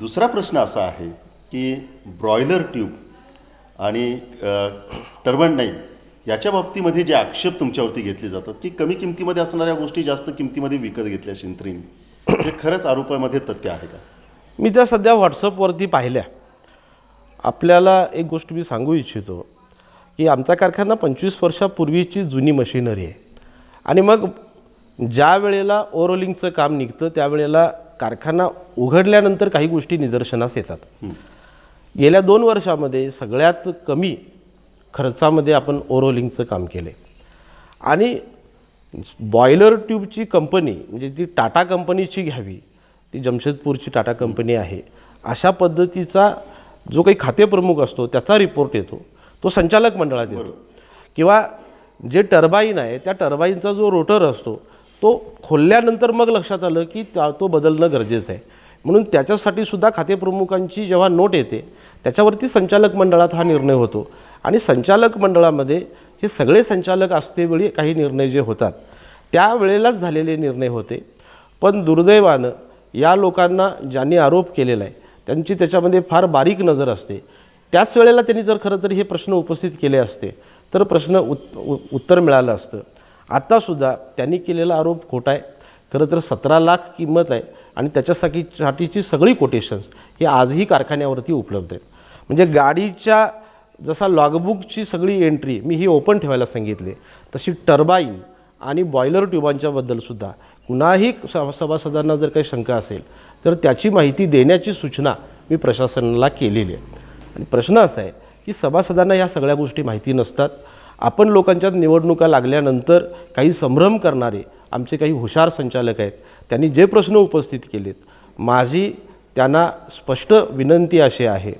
दुसरा प्रश्न असा आहे की ब्रॉयलर ट्यूब आणि टर्बन नाईन याच्या बाबतीमध्ये जे आक्षेप तुमच्यावरती घेतले जातात की कमी किमतीमध्ये असणाऱ्या गोष्टी जास्त किमतीमध्ये विकत घेतल्या शिंत्रीने हे खरंच आरोपामध्ये तथ्य आहे का? मी त्या सध्या व्हॉट्सअपवरती पाहिल्या आपल्याला एक गोष्ट मी सांगू इच्छितो की आमचा कारखाना पंचवीस वर्षापूर्वीची जुनी मशिनरी आहे. आणि मग ज्या वेळेला ओरोलिंगचं काम निघतं त्यावेळेला कारखाना उघडल्यानंतर काही गोष्टी निदर्शनास येतात. गेल्या दोन वर्षामध्ये सगळ्यात कमी खर्चामध्ये आपण ओरोलिंगचं काम केलं. आहे आणि बॉयलर ट्यूबची कंपनी म्हणजे ती टाटा कंपनीची घ्यावी ती जमशेदपूरची टाटा कंपनी आहे अशा पद्धतीचा जो काही खातेप्रमुख असतो त्याचा रिपोर्ट येतो. तो संचालक मंडळात येतो. किंवा जे टर्बाईन आहे त्या टर्बाईनचा जो रोटर असतो तो खोलल्यानंतर मग लक्षात आलं की त्या तो बदलणं गरजेचं आहे. म्हणून त्याच्यासाठी सुद्धा खातेप्रमुखांची जेव्हा नोट येते त्याच्यावरती संचालक मंडळात हा निर्णय होतो. आणि संचालक मंडळामध्ये हे सगळे संचालक असतेवेळी काही निर्णय जे होतात त्यावेळेलाच झालेले निर्णय होते. पण दुर्दैवानं या लोकांना ज्यांनी आरोप केलेला आहे त्यांची त्याच्यामध्ये फार बारीक नजर असते. त्याच वेळेला त्यांनी जर खरं तर हे प्रश्न उपस्थित केले असते तर प्रश्न उत उ- उत्तर मिळालं असतं. आत्तासुद्धा त्यांनी केलेला आरोप खोटा आहे. खरं तर सतरा लाख किंमत आहे आणि त्याच्यासाठी साठीची सगळी कोटेशन्स ही आजही कारखान्यावरती उपलब्ध आहेत. म्हणजे गाडीच्या जसा लॉगबुकची सगळी एंट्री मी ही ओपन ठेवायला सांगितली तशी टर्बाईन आणि बॉयलर ट्यूबांच्याबद्दलसुद्धा कुणाही सभासदांना जर काही शंका असेल तर त्याची माहिती देण्याची सूचना मी प्रशासनाला केलेली आहे. आणि प्रश्न असा आहे की सभासदांना ह्या सगळ्या गोष्टी माहिती नसतात. आपण लोकांच्यात निवडणुका लागल्यानंतर काही संभ्रम करणारे आमचे काही हुशार संचालक आहेत त्यांनी जे प्रश्न उपस्थित केलेत माझी त्यांना स्पष्ट विनंती अशी आहे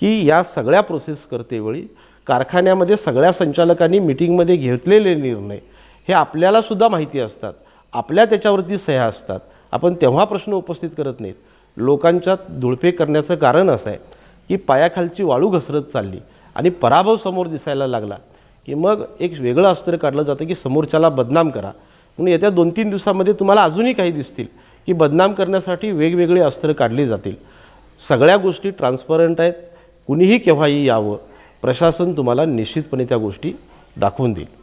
की या सगळ्या प्रोसेस करतेवेळी कारखान्यामध्ये सगळ्या संचालकांनी मिटिंगमध्ये घेतलेले निर्णय हे आपल्यालासुद्धा माहिती असतात आपल्या त्याच्यावरती सह्या असतात. आपण तेव्हा प्रश्न उपस्थित करत नाहीत. लोकांच्यात धुळफेक करण्याचं कारण असं आहे की पायाखालची वाळू घसरत चालली आणि पराभव समोर दिसायला लागला. की मग एक वेगळं अस्त्र काढलं जातं की समोरच्याला बदनाम करा. म्हणून येत्या दोन तीन दिवसामध्ये तुम्हाला अजूनही काही दिसतील की बदनाम करण्यासाठी वेगवेगळे अस्त्र काढली जातील. सगळ्या गोष्टी ट्रान्सपरंट आहेत. कुणीही केव्हाही यावं. प्रशासन तुम्हाला निश्चितपणे त्या गोष्टी दाखवून देईल.